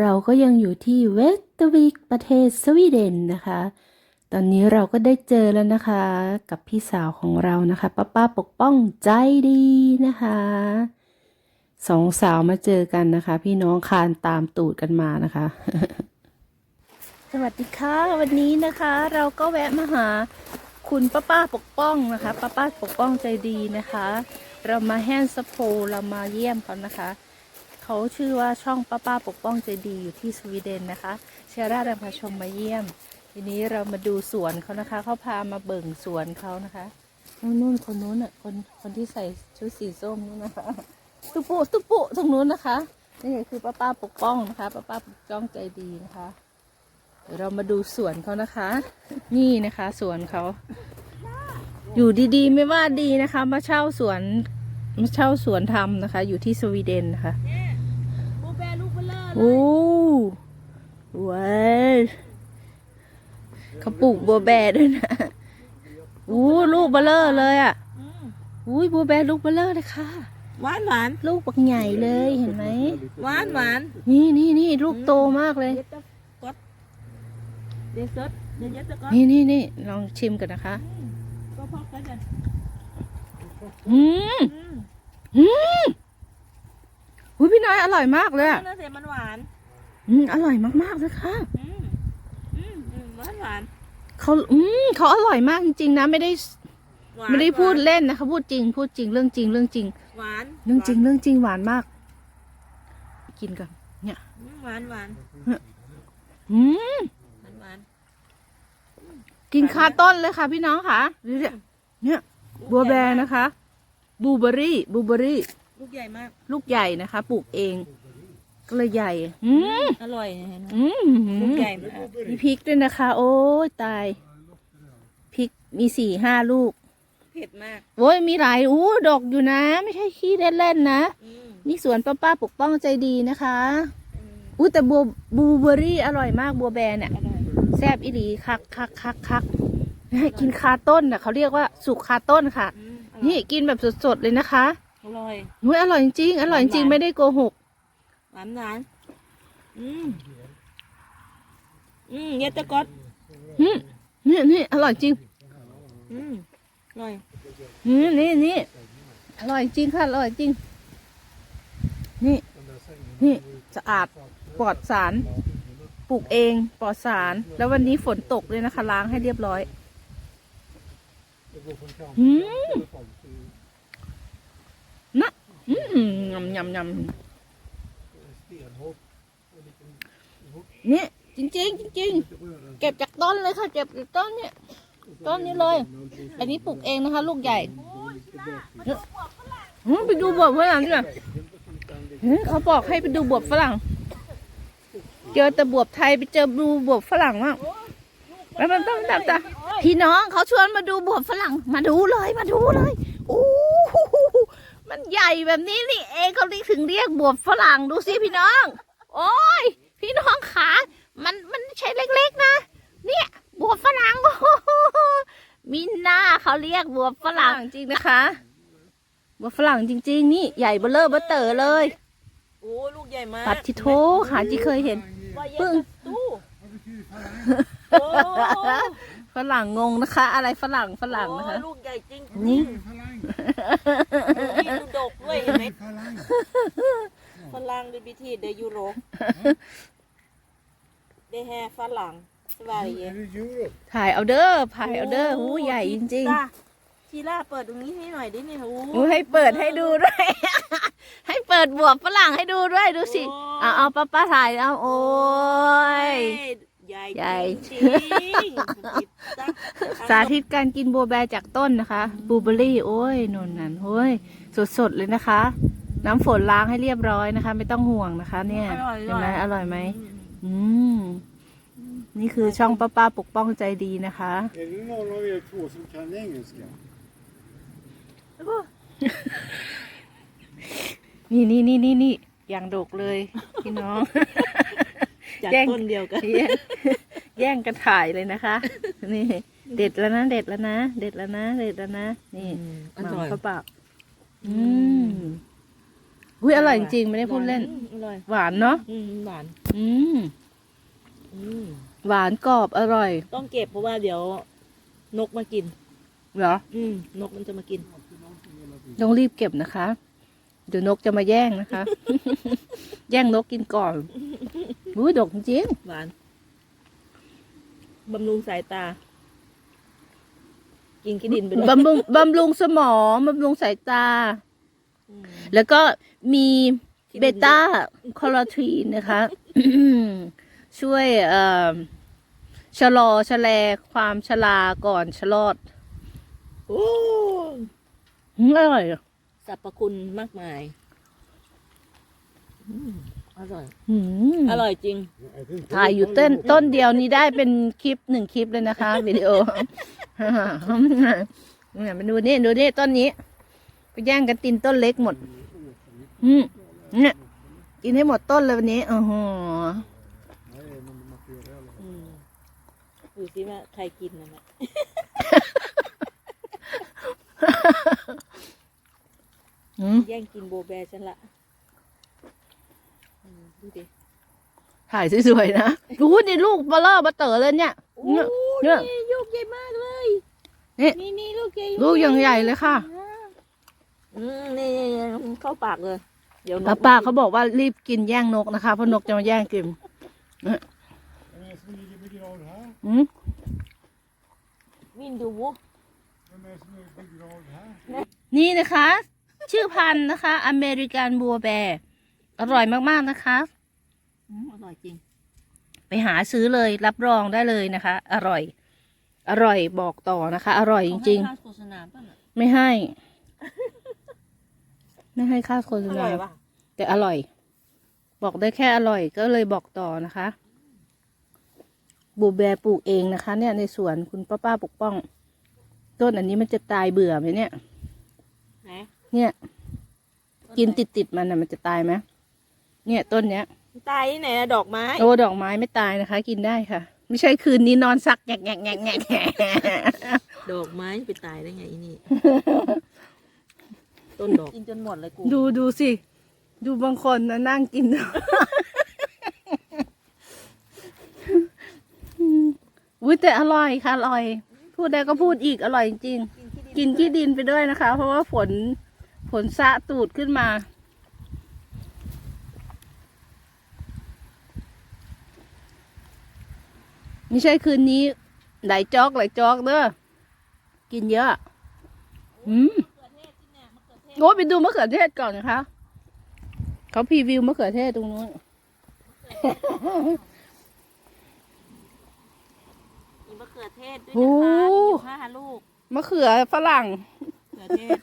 เราก็ยังอยู่ที่เวสต์วิกประเทศสวีเดนนะคะ ตอนนี้เราก็ได้เจอแล้วนะคะ กับพี่สาวของเรานะคะป้าป้าปกป้องใจดีนะคะสองสาวมาเจอกันนะคะ พี่น้องคานตามตูดกันมานะคะ สวัสดีค่ะ วันนี้นะคะ เราก็แวะมาหาคุณป้าป้าปกป้องนะคะป้าป้าปกป้องใจดีนะคะ เรามาแฮนสโพเรามาเยี่ยมเขานะคะ เขาชื่อว่าช่องป้าป้าปกป้องใจดีอยู่ที่สวีเดนนะคะ เชยร่าดังพาชมมาเยี่ยม ทีนี้เรามาดูสวนเขานะคะ เขาพามาเบิ่งสวนเขานะคะนู่นคนนู้นอะคนคนที่ใส่ชุดสีส้มนู่นนะคะตุ๊ปุตุ๊ปุตรงนู้นนะคะนี่คือป้าป้าปกป้องนะคะป้าป้าปกป้องใจดีนะคะเดี๋ยวเรามาดูสวนเขานะคะ นี่นะคะสวนเขา อยู่ดีๆ ไม่ว่าดีนะคะ มาเช่าสวนมาเช่าสวนทำนะคะ อยู่ที่สวีเดนนะคะแบลูกเบลเลอร์ โอ้ว้าวเขาปลูกบัวแบด้วยนะอู้ลูกเบลเลอร์เลยอะอุ้ยบัวแบลูกเบลเลอร์เลยค่ะ หวานหวานลูกบักใหญ่เลยเห็นไหม หวานหวานนี่นี่นี่ลูกโตมากเลยเดี๋ยวจะกดเดี๋ยวสดเดี๋ยวจะกดนี่นี่นี่ลองชิมกันนะคะก็พอกันกันอืมอืมอุ้ยพี่น้อยอร่อยมากเลยอะนั่นเสียมันหวาน อืมอร่อยมากๆเลยค่ะอืมอืมอืมหวานหวานเขาอืมเขาอร่อยมากจริงๆนะไม่ได้หวานไม่ได้พูดเล่นนะคะพูดจริง พูดจริงเรื่องจริงเรื่องจริง หวานเรื่องจริงเรื่องจริงหวานมาก กินกันเนี่ยอืมหวานหวานอืมหวานหวานกินคาต้นเลยค่ะ พี่น้องค่ะเนี่ยเนี่ยบัวแบร์นะคะบลูเบอรี่บลูเบอรี่ ลูกใหญ่มากลูกใหญ่นะคะ ปลูกเอง ก็เลยใหญ่ อืมอร่อยเห็นไหมอืมลูกใหญ่มากมีพริกด้วยนะคะ โอ้ยตาย พริกมีสี่ห้าลูก เผ็ดมาก โอ้ยมีหลายอู้ดอกอยู่นะ ไม่ใช่ขี้เล่นๆนะ อืมนี่สวนป้าป้าปกป้องใจดีนะคะอืมอู้แต่บัวบลูเบอรี่อร่อยมากบัวแบร์เนี่ย อร่อย แซบอีหลีคักคักคักคักกินคาต้นน่ะเขาเรียกว่าสุกคาต้นค่ะ อืมอร่อยนี่กินแบบสดๆเลยนะคะอร่อย นุ้ยอร่อยจริงๆอร่อยจริงหวานๆไม่ได้โกหก หวานหวานอืมอืมเดี๋ยวจะกดอืมนี่นี่อร่อยจริง อืมอร่อยอืมนี่นี่อร่อยจริงค่ะอร่อยจริง นี่ นี่สะอาดปลอดสารปลูกเองปลอดสาร แล้ววันนี้ฝนตกเลยนะคะ ล้างให้เรียบร้อยอืมนะอืมยำยำยำเนี่ยจริงจริงๆจริงๆเก็บจากต้นเลยค่ะเก็บจากต้นเนี่ยต้นนี้เลย อันนี้ปลูกเองนะคะ ลูกใหญ่อืมไปดูบวบฝรั่งด้วยเฮ้ยเขาบอกให้ไปดูบวบฝรั่ง เจอแต่บวบไทยไปเจอดูบวบฝรั่งมากแล้วมันต้องตามตาพี่น้องเขาชวนมาดูบวบฝรั่ง มาดูเลยมาดูเลยโอ้โหมันใหญ่แบบนี้นี่เองเขาถึงเรียกบวบฝรั่งดูสิพี่น้อง โอ้ย พี่น้องขามันมันไม่ใช่เล็กๆนะ เนี่ยบวบฝรั่งโอ้โหมีหน้าเขาเรียกบวบฝรั่งจริงนะคะบวบฝรั่งจริง ๆ นี่ใหญ่เบ้อเลอเบ้อเต๋อเลยโอ้ลูกใหญ่มากปัดทิโทหาที่เคยเห็นว่าเย็ปึ้นงตู้โอ้ฝรั่งงงนะคะ อะไรฝรั่งฝรั่งนะคะโอ้ลูกใหญ่จริงนี่โอ้มีดูดกด้วยเห็นไหมฝรั่งดูบิทีเดยูโร เดแฮฝรั่งสบายดีถ่ายเอาเด้อถ่ายเอาเด้อหูใหญ่จริงจ้าทีล่าเปิดตรงนี้ให้หน่อยดิเนี่ยโอ้ๆหูให้เปิดให้ดูด้วย ให้เปิดบวบฝรั่งให้ดูด้วยดูสิเอาเอาป้าป้าถ่ายเอาโอ้ย ใหญ่ใหญ่ จริงๆสาธิตการกินบัวแบจากต้นนะคะบลูเบอรี่โอ้ยนนนั่นโอ้ยสดๆเลยนะคะ น้ำฝนล้างให้เรียบร้อยนะคะ ไม่ต้องห่วงนะคะ เนี่ยอร่อยเห็นไหมอร่อยไหม อืมอืม นี่คือช่องป้าป้าปกป้องใจดีนะคะ Är det någon av er två som kan engelska? นี่นี่นี่นี่นี่อย่างดกเลยพี่น้อง จากแย่ง ต้นเดียวกัน แย่งแย่งกันถ่ายเลยนะคะ นี่ เด็ดแล้วนะ เด็ดแล้วนะ เด็ดแล้วนะ เด็ดแล้วนะ นี่อืมอหมัร่อยเข้าปากอืม อุ้ยอร่อยจริงๆไม่ได้พูดเล่น อร่อย หวานเนาะอืมหวานอืมอืมหวานกรอบอร่อย ต้องเก็บเพราะว่าเดี๋ยว นกมากิน เหรออืมนกมันจะมากิน ต้องรีบเก็บนะคะ เดี๋ยวนกจะมาแย่งนะคะ แย่งนกกินก่อนอุ้ยดกจริงหวานบำรุงสายตา กินขี้ดินไปด้วยบำรุงบำรุงสมองบำรุงสายตาอืม แล้วก็มีที่เบมันต้าคอลลาทีนนะคะ ช่วยเอ่อชะลอชะแลความชราก่อนชะลอดโอ้อืมอร่อยอะสรรพคุณมากมายอืมอร่อยอืมอร่อยจริง I think ถ่ายอยู่เต้นต้นเดียวนี้ได้เป็นคลิปหนึ่งคลิปเลยนะคะวิดีโอเนี่ยมาดูนี่ดูนี่ต้นนี้ไป แย่งกันตินต้นเล็กหมด อืมเนี่ยกินให้หมดต้นเลยวันนี้โอ้โห Nej, men det måste göra det. อืมดูสิว่าใครกินนะเนี่ยอืมแย่งกินโบแบฉันละอืมดูดิถ่ายสวยๆนะดูนี่ลูกเบลเลอร์มาเต๋อเลยเนี่ยโอ้เนี่ยเนี่ยนี่ลูกใหญ่มากเลย นี่นี่นี่ลูกใหญ่ ลูกยังใหญ่เลยค่ะ อืมนี่เข้าปากเลย เดี๋ยวนกป้าป้าเขาบอกว่ารีบกินแย่งนกนะคะเพราะนกจะมาแย่งกิน Vem är det som ligger begravd här? อืมวินดูวุ Vem är det som är begravd här? นี่นะคะ ชื่อพันธุ์นะคะ อเมริกันบัวแบร์อร่อยมากๆนะคะ อืมอร่อยจริง ไปหาซื้อเลยรับรองได้เลยนะคะ อร่อย อร่อยบอกต่อนะคะ อร่อยจริงเขาให้ค่าโฆษณาป่ะน่ะๆไม่ให้ ไม่ให้ค่าโฆษอณาร่อยปะแต่อร่อย บอกได้แค่อร่อยก็เลยบอกต่อนะคะบัวแบร์ปลูกเองนะคะ เนี่ยในสวนคุณป้าป้าปกป้อง ต้นอันนี้มันจะตายเบื่อไหมเนี่ย ไหนเนี่ย กินติดติดๆมันนะมันจะตายไหมเนี่ยต้นเนี้ย ตายที่ไหนอะดอกไม้โอ้ดอกไม้ไม่ตายนะคะ กินได้ค่ะ ไม่ใช่คืนนี้นอนซักแงกแงกแงกแงกแงกดอกไม้ไปตายได้ไงอีนี่ ต้นดอก กินจนหมดเลยกูดูดูสิ ดูบางคนนะนั่งกิน อุ้ยแต่อร่อยค่ะ อร่อย พูดได้ก็พูดอีกอร่อยจริงๆกินขี้ดินไปด้วยนะคะ เพราะว่าฝนฝนสะตูดขึ้นมา ไม่ใช่คืนนี้ไหลจอกไหลจอกเด้อกินเยอะ อืม โอ้ไปดูมะเขือเทศก่อนนะคะเขาพรีวิวมะเขือเทศตรงนู้นมีมะเขือเทศด้วยโอ้นะคะมีอยู่ห้าลูกมะเขือฝรั่ง มะเขือเทศ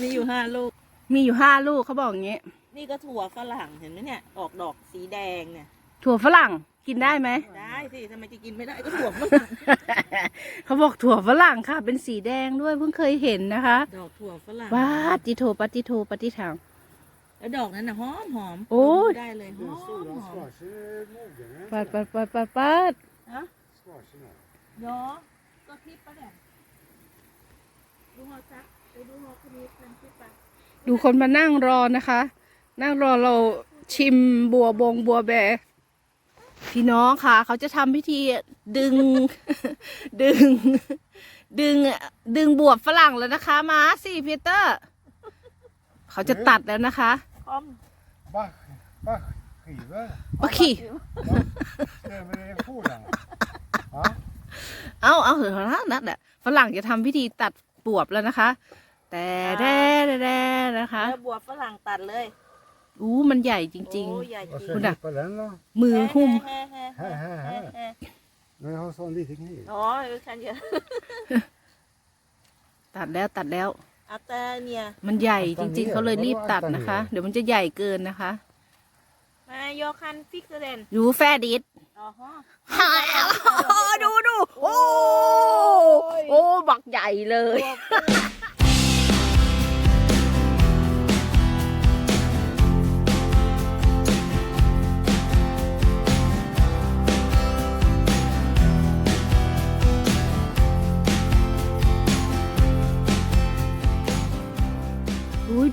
มีอยู่ห้าลูก มีอยู่ห้าลูกเขาบอกอย่างนี้นี่ก็ถั่วฝรั่งเห็นไหมเนี่ย ออกดอกสีแดงเนี่ย ถั่วฝรั่ง กินได้ไหม ได้สิทำไมจะกินไม่ได้ก็ถั่วฝรั่งเขาบอกถั่วฝรั่งค่ะ เป็นสีแดงด้วยเพิ่งเคยเห็นนะคะ ดอกถั่วฝรั่งว้าจิโทปฏิโทปฏิถังแล้วดอกนั้นน่ะหอมหอมโอ้ยดมได้เลยห Det อ är ม stora หอม squash är mogna. ปัดปัดปัดปัดปัดฮะ Squashen här. ยอก็คลิปปะเนี่ยดูหอซักไปดูหอคณิตเป็นคลิปปะดูคนมานั่งรอนะคะ นั่งรอเราชิมบัวบงบัวแบร์ พี่น้องค่ะ เขาจะทำพิธีดึง ดึง ดึง ดึงบวบฝรั่งแล้วนะคะมาสิพีเตอร์ เขาจะตัดแล้วนะคะพร้อม Bach, Bachskivor. ปะขี่ Stämmer det i fodan? Ja. เอาเอาเถอะนะนั่นแหละฝรั่งจะทำพิธีตัดบวบแล้วนะคะ แต่แด่แด่แด่นะคะแล้วบัวฝรั่งตัดเลย อู้มันใหญ่จริง โอ้ใหญ่จ Vad ริง ska Kolla. jag klippa den då? ๆ มือหุ้ม แฮ่แฮ่แฮ่แฮ่แฮ่แฮ่ Men jag har sån liten kniv. อ๋อฉันเยอะตัดแล้วตัดแล้วอัตราเนี่ยมันใหญ่จริง ๆเขาเลยรีบตัดนะคะ เดี๋ยวมันจะใหญ่เกินนะคะมายอคันฟิกเซเดนดูแฟดิสอ๋อฮะ ดูดูโอ้โอ้บักใหญ่เลยอุ้ย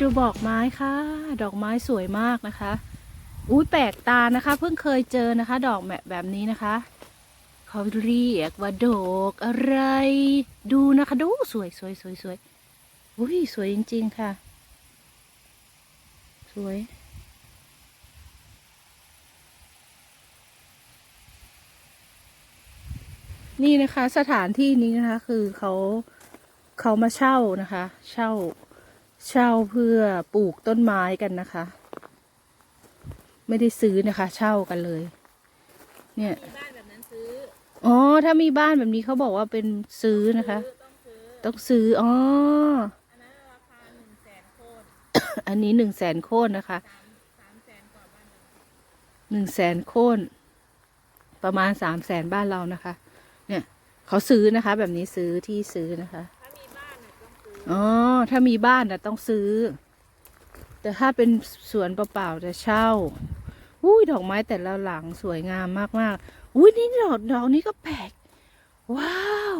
ดูบอกไม้ค่ะ ดอกไม้สวยมากนะคะ อุ้ยแปลกตานะคะ เพิ่งเคยเจอนะคะ ดอกแบบแบบนี้นะคะ เขาเรียกว่าดอกอะไร ดูนะคะ ดูสวยสวยสวยสวยอุ้ยสวยจริง ๆ ค่ะ สวยนี่นะคะสถานที่นี้นะคะคือเขาเขามาเช่านะคะ เช่า เช่าเพื่อปลูกต้นไม้กันนะคะ ไม่ได้ซื้อนะคะ เช่ากันเลย เนี่ยมีบ้านแบบนั้นซื้ออ๋อถ้ามีบ้านแบบนี้เขาบอกว่าเป็นซื้อนะคะซื้อต้องซื้อต้องซื้ออ๋ออันนั้นราคาหนึ่งแสนโคตรอันนี้หนึ่งแสนโค่นนะคะสามสามแสนกว่าบ้านเราหนึ่งแสนโค่นประมาณสามแสนบ้านเรานะคะ เนี่ยเขาซื้อนะคะ แบบนี้ซื้อที่ซื้อนะคะ ถ้ามีบ้านน่ะต้ อ๋อ ถ้ามีบ้านนะต้องซื้อ แต่ถ้าเป็นสวนเปล่าๆจะเช่า อุ้ยดอกไม้แต่ละหลังสวยงามมากๆ อุ้ยนี่ดอกดอกนี้ก็แปลก ว้าว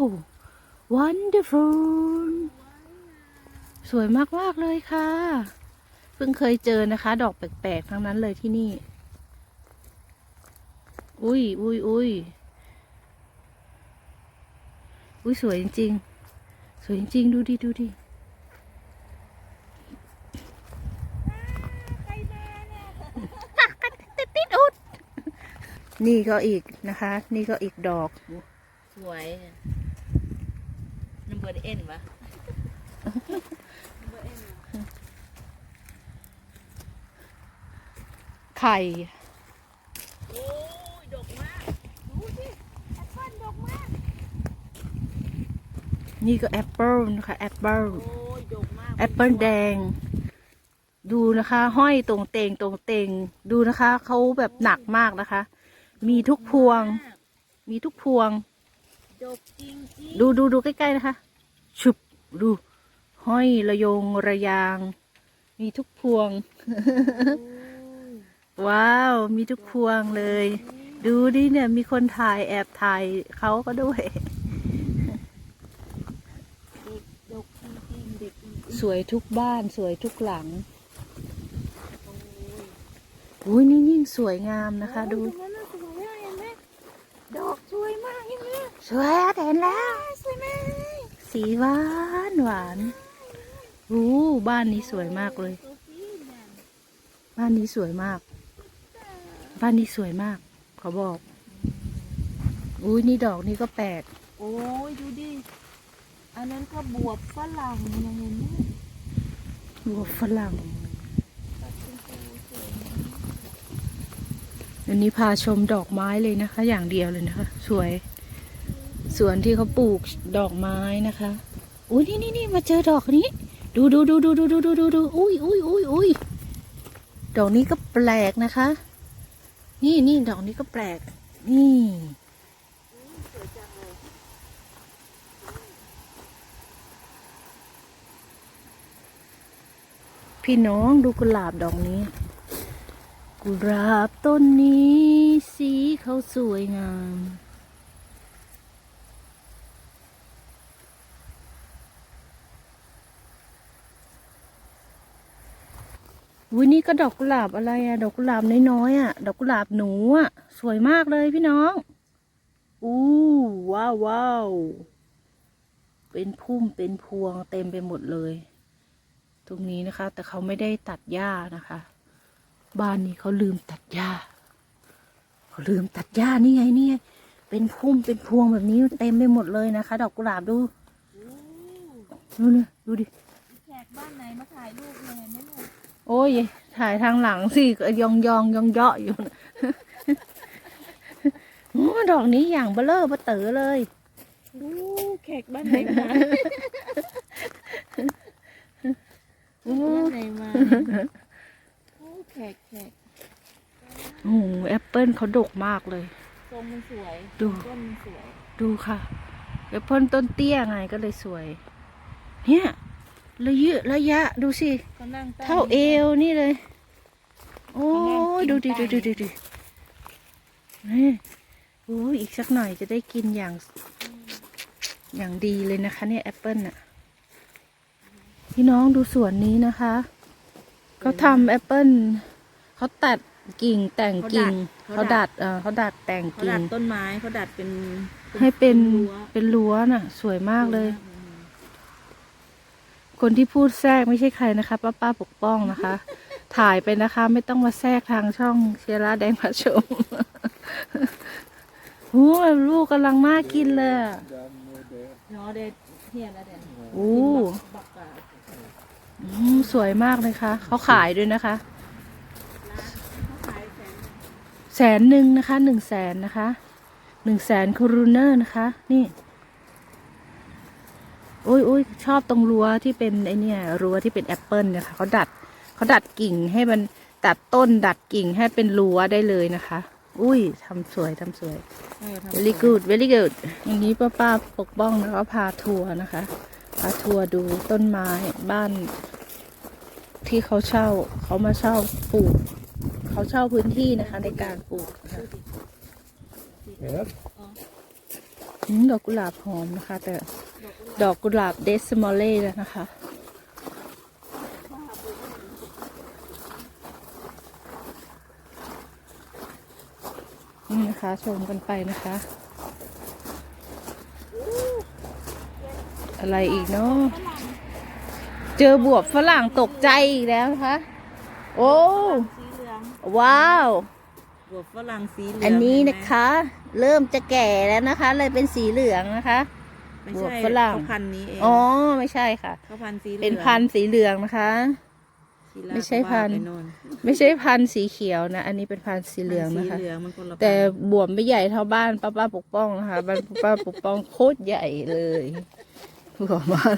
wonderful สวยมากๆเลยค่ะ เพิ่งเคยเจอนะคะ ดอกแปลกๆทั้งนั้นเลยที่นี่ อุ้ยอุ้ยอุ้ยอุ้ยสวยจริงๆ สวยจริง ๆ ดูดิ ดูดิใครมาเนี่ยติดติดอุดนี่ก็อีกนะคะ นี่ก็อีกดอก สวยนัมเบอร์เอ็นวะไข่ โอ้ยดกมาก ดูสิแอปเปิ้ลดกมาก นี่ก็แอปเปิลนะคะแอปเปิลโอ้ยดกมากแอปเปิลแดง ดูนะคะ ห้อยตรงเตงตรงเตงดูนะคะเขาแบบหนักมากนะคะ มีทุกพวง มีทุกพวงดกจริงจริงดูดูดูใกล้ๆนะคะ ชุบดูห้อยระยงระยาง มีทุกพวง ว้าว มีทุกพวงเลย ดูดิเนี่ย มีคนถ่ายแอบถ่ายเขาก็ด้วย ดกจริงๆเด็กจริง สวยทุกบ้านสวยทุกหลังๆโอ้ยอุ้ยนี่ยิ่งสวยงามนะคะ ดูตรงนั้นน่ะสวยมากเห็นไหมดอกสวยมากเห็นไหมสวยอะเห็นแล้ว สวยมากสีหวานหวานอู้บ้านนี้สวยมากเลยโซฟีเนี่ยบ้านนี้สวยมาก บ้านนี้สวยมาก เขาบอกอุ้ยนี่ดอกนี่ก็แปลกโอ้ยดูดิ อันนั้นก็บวบฝรั่งนะเห็นไหมบัวฝรั่ง อันนี้พาชมดอกไม้เลยนะคะ อย่างเดียวเลยนะคะ สวย สวนที่เขาปลูกดอกไม้นะคะอุ้ยนี่นี่นี่มาเจอดอกนี้ ดูดูดูดูดูดูดูดูดูอุ้ยอุ้ยอุ้ยอุ้ยดอกนี้ก็แปลกนะคะ นี่นี่ดอกนี้ก็แปลก นี่ สวยจังเลย พี่น้องดูกุหลาบดอกนี้ กุหลาบต้นนี้สีเขาสวยงามวินี่ก็ดอกกุหลาบอะไรอะดอกกุหลาบน้อยๆอะดอกกุหลาบหนูอะสวยมากเลยพี่น้องอู้ว้าวว้าวเป็นพุ่มเป็นพวงเต็มไปหมดเลย ตรงนี้นะคะ แต่เขาไม่ได้ตัดหญ้านะคะ บ้านนี้เขาลืมตัดหญ้าเขาลืมตัดหญ้านี่ไงนี่ไงเป็นพุ่มเป็นพวงแบบนี้เต็มไปหมดเลยนะคะ ดอกกุหลาบดูโอ้ดูนะดูดิแขกบ้านไหนมาถ่ายรูปเลยเห็นไหมเนี่ยโอ้ยถ่ายทางหลังสิก็ยองยองยองเยาะอยู่นะโอ้ดอกนี้อย่างเบลอเบอเต๋อเลยโอ้แขกบ้านไหนมาโอ้บ้าน ไหนมาโอ้แขกแขกโหแอปเปิลเขาดกมากเลย ทรงมันสวยดู ต้นมันสวย ดูค่ะแอปเปิลต้นเตี้ยไงก็เลยสวย เนี่ยระยะระยะดูสิเขานั่งใต้เท่าเอวนี่เลย โอ้ยดูดิดูดิดูดินี่โอ้ยอีกสักหน่อยจะได้กินอย่าง อย่างดีเลยนะคะเนี่ยแอปเปิลน่ะ พี่น้องดูสวนนี้นะคะ เขาทำแอปเปิลเขาตัดกิ่งแต่งกิ่งเขาเขาดัดัดดเออเขาดัดแต่งเขากิ่ดังดต้นไม้เขาดัดเป็นให้เป็นรั้วเป็นรั้วน่ะ สวยมากเลย คนที่พูดแทรกไม่ใช่ใครนะคะ ป้าป้าปกป้องนะคะ ถ่ายไปนะคะ ไม่ต้องมาแทรกทางช่องเชียร่าแดงผาชมหูลูกกำลังน่ากินเลยอะ เนาะเด็ดเฮียแล้วเด็ดโอ้บักกาอืม สวยมากเลยค่ะ เขาขายด้วยนะคะเขาขายแสนแสนหนึ่งนะคะหนึ่งแสนนะคะหนึ่งแสนคูรูเนอร์นะคะ นี่โอ้ยโอ้ยชอบตรงรั้วที่เป็นไอเนี่ยรั้วที่เป็นแอปเปิลเนี่ยค่ะเขาดัดเขาดัดกิ่งให้มันตัดต้นดัดกิ่งให้เป็นรั้วได้เลยนะคะ อุ้ยทำสวยทำสวยเออทำ very good very good วันนี้ป้าป้าปกป้องนะคะพาทัวร์นะคะ พาทัวร์ดูต้นไม้บ้าน ที่เขาเช่าเขามาเช่าปลูก เขาเช่าพื้นที่นะคะ ในการปลูกนะคะเห็นอืมดอกกุหลาบหอมนะคะ แต่ดอกกุหลาบเดสมอลเล่แล้วนะคะ นี่นะคะชมกันไปนะคะ อะไรอีกเนาะ เจอบวบฝรั่งตกใจอีกแล้วนะคะ โอ้ สีเหลืองว้าว บวบฝรั่งสีเหลืองอันนี้เห็ไหมนะคะ เริ่มจะแก่แล้วนะคะ เลยเป็นสีเหลืองนะคะ ไม่บวใช่บฝรั่ง เขาพันธุ์นี้เองอ๋อไม่ใช่ค่ะ เขาพันธุ์สีหลืองเป็นพันธุ์สีเหลืองนะคะสีลาไม่ใช่ก็ว่าพันธุ์ไปโน่นไม่ใช่พันธุ์สีเขียวนะ อันนี้เป็นพันธุ์สีเหลืองนะคะ สีเหลืองมันคนละพันธุ์แต่บวมไม่ใหญ่เท่าบ้านป้าป้าปกป้องนะคะ บ้านป้าป้าปกป้องโคตรใหญ่เลยบวมบ้าน